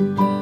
Thank you.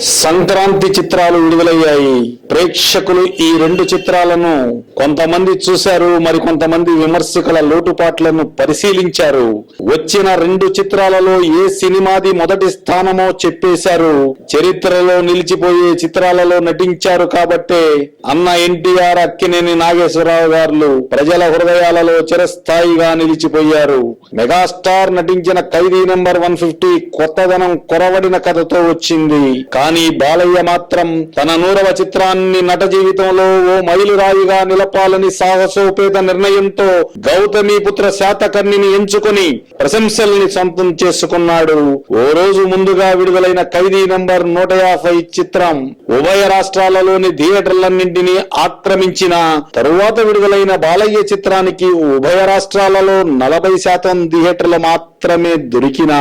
Sankranti చిత్రాలు విడుదలయ్యాయి. ప్రేక్షకులు ఈ రెండు చిత్రాలను కొంతమంది చూశారు మరి కొంతమంది విమర్శకుల లోటుపాట్లను పరిశీలించారు. వచ్చిన రెండు చిత్రాలలో ఏ సినిమాది మొదటి స్థానమో చెప్పేశారు. చరిత్రలో నిలిచిపోయే చిత్రాలలో నటించారు కాబట్టే అన్న ఎన్టీఆర్ అక్కినేని నాగేశ్వరరావు గారు ప్రజల హృదయాలలో చిరస్థాయిగా నిలిచిపోయారు. మెగాస్టార్ నటించిన ఖైదీ నెంబర్ వన్ ఫిఫ్టీ కొత్తదనం కొరవడిన కథతో వచ్చింది. కానీ బాలయ్య మాత్రం తన నూరవ చిత్రాన్ని నట జీవితంలో ఓ మైలురాయిగా నిలపాలని సాహసోపేత నిర్ణయంతో గౌతమీపుత్ర శాతకర్ణిని ఎంచుకుని ప్రశంసల్ని సొంతం చేసుకున్నాడు. ఓ రోజు ముందుగా విడుదలైన ఖైదీ నంబర్ నూట యాభై చిత్రం ఉభయ రాష్ట్రాలలోని థియేటర్లన్నింటినీ ఆక్రమించిన తరువాత విడుదలైన బాలయ్య చిత్రానికి ఉభయ రాష్ట్రాలలో నలభై శాతం థియేటర్లు మాత్రమే దొరికిన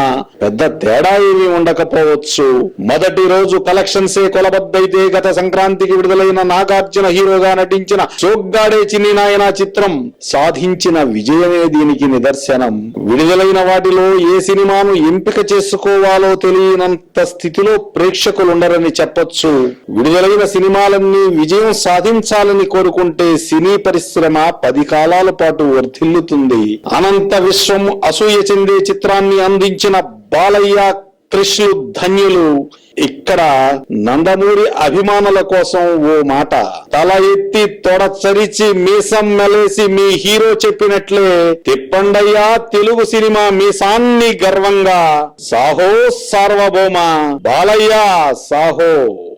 పెద్ద తేడా ఏమీ ఉండకపోవచ్చు. మొదటి రోజు కలెక్షన్సే కొలబద్దైతే గత సంక్రాంతికి విడుదలైన నాగార్జున హీరోగా నటించిన చోగ్గాడే చిన్ని నాయన చిత్రం సాధించిన విజయమే దీనికి నిదర్శనం. విడుదలైన వాటిలో ఏ సినిమాను ఎంపిక చేసుకోవాలో తెలియనంత స్థితిలో ప్రేక్షకులుండరని చెప్పొచ్చు. విడుదలైన సినిమాలన్నీ విజయం సాధించాలని కోరుకుంటే సినీ పరిశ్రమ పది కాలాల పాటు వర్ధిల్లుతుంది. అనంత విశ్వం అసూయ చెందే చిత్రాన్ని అందించిన బాలయ్య కృష్ణు ధన్యులు. ఇక్కడ నందమూరి అభిమానుల కోసం ఓ మాట. తల ఎత్తి తొడ చరిచి మీసం మెలేసి మీ హీరో చెప్పినట్లే తిప్పండయ్యా తెలుగు సినిమా మీసాన్ని గర్వంగా. సాహో సార్వభౌమ. బాలయ్య సాహో.